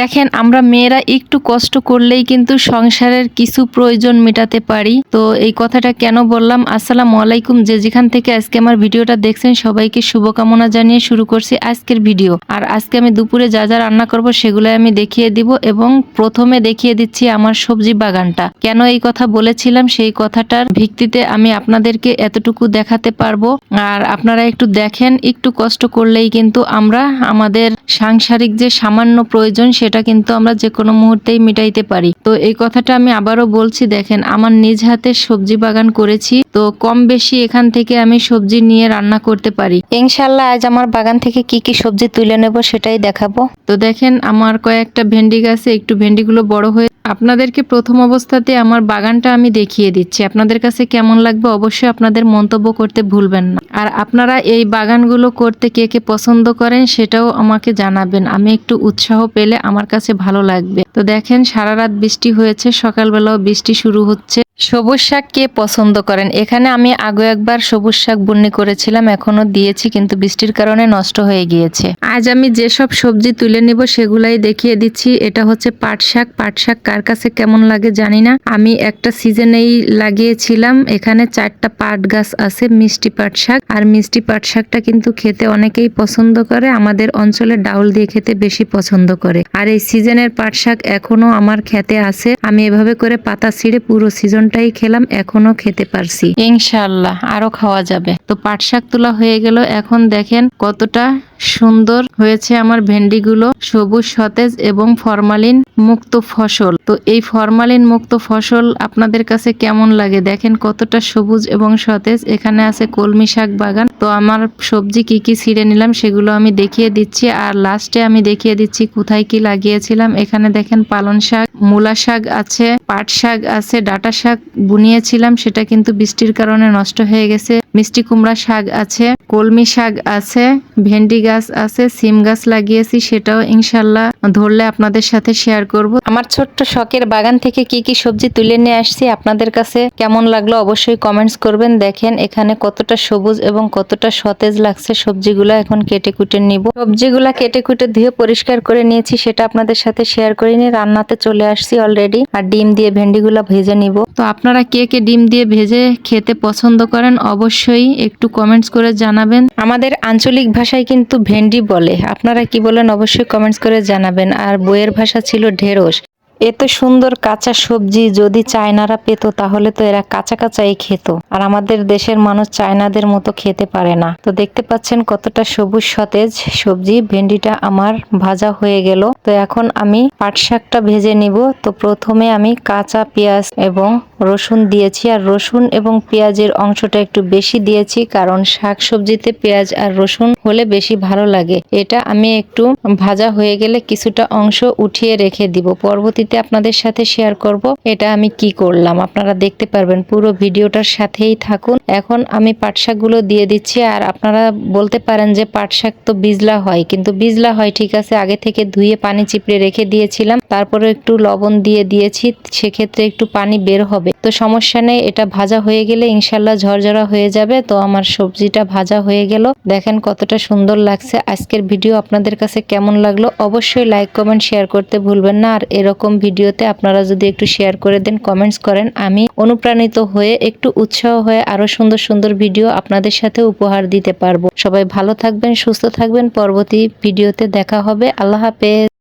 দেখেন, আমরা মেয়েরা একটু কষ্ট করলেই কিন্তু সংসারের কিছু প্রয়োজন মেটাতে পারি। তো এই কথাটা কেন বললাম? আসসালামু আলাইকুম, যে যেখান থেকে আজকে আমার ভিডিওটা দেখছেন, সবাইকে শুভকামনা জানিয়ে শুরু করছি আজকের ভিডিও। আর আজকে আমি দুপুরে যা যা রান্না করব সেগুলো আমি দেখিয়ে দিব এবং প্রথমে দেখিয়ে দিচ্ছি আমার সবজি বাগানটা। কেন এই কথা বলেছিলাম, সেই কথাটার ভিত্তিতে আমি আপনাদেরকে এতটুকু দেখাতে পারব। আর আপনারা একটু দেখেন, একটু কষ্ট করলেই কিন্তু আমরা আমাদের সাংসারিক যে সামান্য প্রয়োজন সেটা কিন্তু আমরা যে কোনো মুহূর্তেই মিটাইতে পারি। তো এই কথাটা আমি আবারও বলছি দেখেন আমার নিজ হাতে সবজি বাগান করেছি তো কম বেশি এখান থেকে আমি সবজি নিয়ে রান্না করতে পারি। ইনশাল্লাহ আজ আমার বাগান থেকে কি কি সবজি তুলে নেব সেটাই দেখাবো। তো দেখেন আমার কয়েকটা ভেন্ডি গাছে একটু ভেন্ডিগুলো বড় হয়ে আপনাদেরকে প্রথম অবস্থাতে আমার বাগানটা আমি দেখিয়ে দিচ্ছি। আপনাদের কাছে কেমন লাগবে অবশ্যই আপনাদের মন্তব্য করতে ভুলবেন না। আর আপনারা এই বাগানগুলো করতে কে কে পছন্দ করেন সেটাও আমাকে জানাবেন। আমি একটু উৎসাহ পেলে আমার কাছে ভালো লাগবে। তো দেখেন, সারা রাত বৃষ্টি হয়েছে, সকালবেলাও বৃষ্টি শুরু হচ্ছে। সবুজ শাক কে পছন্দ করেন? এখানে আমি আগে একবার সবুজ শাক বুন্নি করেছিলাম এখনও দিয়েছি, কিন্তু বৃষ্টির কারণে নষ্ট হয়ে গিয়েছে। আজ আমি যেসব সবজি তুলে নিব সেগুলাই দেখিয়ে দিচ্ছি, এটা হচ্ছে পাট শাক। পাট শাক কার কাছে কেমন লাগে জানি না। আমি একটা সিজনেই লাগিয়েছিলাম, এখানে চারটা পাট গাছ আছে, মিষ্টি পাট শাক। আর মিষ্টি পাট শাকটা কিন্তু খেতে অনেকেই পছন্দ করে, আমাদের অঞ্চলে ডাউল দিয়ে খেতে বেশি পছন্দ করে। আর এই সিজনের পাট শাক এখনও আমার খেতে আছে। আমি এভাবে করে পাতা ছিঁড়ে পুরো সিজনটাই খেলাম এখনও খেতে পারছি। ইনশাল্লাহ আরও খাওয়া যাবে। তো পাট শাক তোলা হয়ে গেল, এখন দেখেন কতটা সুন্দর হয়েছে আমার ভেন্ডিগুলো। সবুজ, সতেজ এবং ফরমালিন মুক্ত ফসল। তো এই ফরমালিন মুক্ত ফসল আপনাদের কাছে কেমন লাগে? দেখেন কতটা সবুজ এবং সতেজ। এখানে আছে কলমি শাক বাগান। তো আমার সবজি কি কি ছিঁড়ে নিলাম সেগুলো আমি দেখিয়ে দিচ্ছি। আর লাস্টে আমি দেখিয়ে দিচ্ছি কোথায় কি লাগিয়েছিলাম। এখানে দেখেন পালন শাক, মূলা শাক আছে, পাট শাক আছে, ডাটা শাক বুনিয়েছিলাম। সেটা কিন্তু বৃষ্টির কারণে নষ্ট হয়ে গেছে। মিষ্টি কুমড়া শাক আছে, কলমি শাক আছে ভেন্ডি গাছ আছে সিম গাছ লাগিয়েছি সেটাও ইনশাল্লাহ ধরলে আপনাদের সাথে শেয়ার করব। আমার ছোট্ট শখের বাগান থেকে কি কি সবজি তুলে নিয়ে আসছি আপনাদের কাছে কেমন লাগল অবশ্যই কমেন্টস করবেন। দেখেন এখানে কতটা সবুজ এবং কতটা সতেজ লাগছে সবজিগুলো। এখন কেটে কুটে নিব। সবজিগুলা কেটে কুটে ধুয়ে পরিষ্কার করে নিয়েছি সেটা আপনাদের সাথে শেয়ার করে নিয়ে রান্নাতে চলে আসছি অলরেডি আর ডিম দিয়ে ভেন্ডিগুলো ভেজে নিব। তো আপনারা কে কে ডিম দিয়ে ভেজে খেতে পছন্দ করেন অবশ্যই একটু কমেন্টস করে জানাবেন। আমাদের আঞ্চলিক ভাষায় কিন্তু ভেন্ডি বলে। আপনারা কি বলেন অবশ্যই কমেন্টস করে জানাবেন। আর বইয়ের ভাষা ছিল ঢেঁড়স। এত সুন্দর কাঁচা সবজি যদি চায়নারা পেত, তাহলে তো এরা কাঁচা কাঁচাই খেত। আর আমাদের দেশের মানুষ চায়নাদের মতো খেতে পারে না। তো দেখতে পাচ্ছেন কতটা সবুজ সতেজ সবজি। ভেন্ডিটা আমার ভাজা হয়ে গেল। তো এখন আমি পাট শাকটা ভেজে নিব। তো প্রথমে আমি কাঁচা পেঁয়াজ এবং রসুন দিয়েছি। আর রসুন এবং পেঁয়াজের অংশটা একটু বেশি দিয়েছি, কারণ শাক সবজিতে পেঁয়াজ আর রসুন হলে বেশি ভালো লাগে। এটা আমি একটু ভাজা হয়ে গেলে কিছুটা অংশ উঠিয়ে রেখে দিব। পরবর্তীতে আপনাদের সাথে শেয়ার করব। এটা আমি কি করলাম? আপনারা দেখতে পারবেন পুরো ভিডিওটার সাথেই থাকুন। এখন আমি পাট শাকগুলো দিয়ে দিচ্ছি আর আপনারা বলতে পারেন যে পাট শাক তো বিজলা হয়, কিন্তু বিজলা হয়, ঠিক আছে, আগে থেকে ধুয়ে পানি চিপড়ে রেখে দিয়েছিলাম। তারপরে একটু লবণ দিয়ে দিয়েছি, সেক্ষেত্রে একটু পানি বের হবে। তো সমস্যা নেই, এটা ভাজা হয়ে গেলে ইনশাল্লাহ ঝরঝরা হয়ে যাবে। তো আমার সবজিটা ভাজা হয়ে গেল। দেখেন কতটা সুন্দর লাগছে। আজকের ভিডিও আপনাদের কাছে কেমন লাগল? অবশ্যই লাইক, কমেন্ট, শেয়ার করতে ভুলবেন না। আর এরকম ভিডিওতে আপনারা যদি একটু শেয়ার করে দেন কমেন্টস করেন, আমি অনুপ্রাণিত হয়ে একটু উৎসাহ হয়ে আরও সুন্দর সুন্দর ভিডিও আপনাদের সাথে উপহার দিতে পারব। সবাই ভালো থাকবেন, সুস্থ থাকবেন, পরবর্তী ভিডিওতে দেখা হবে। আল্লাহ হাফেজ।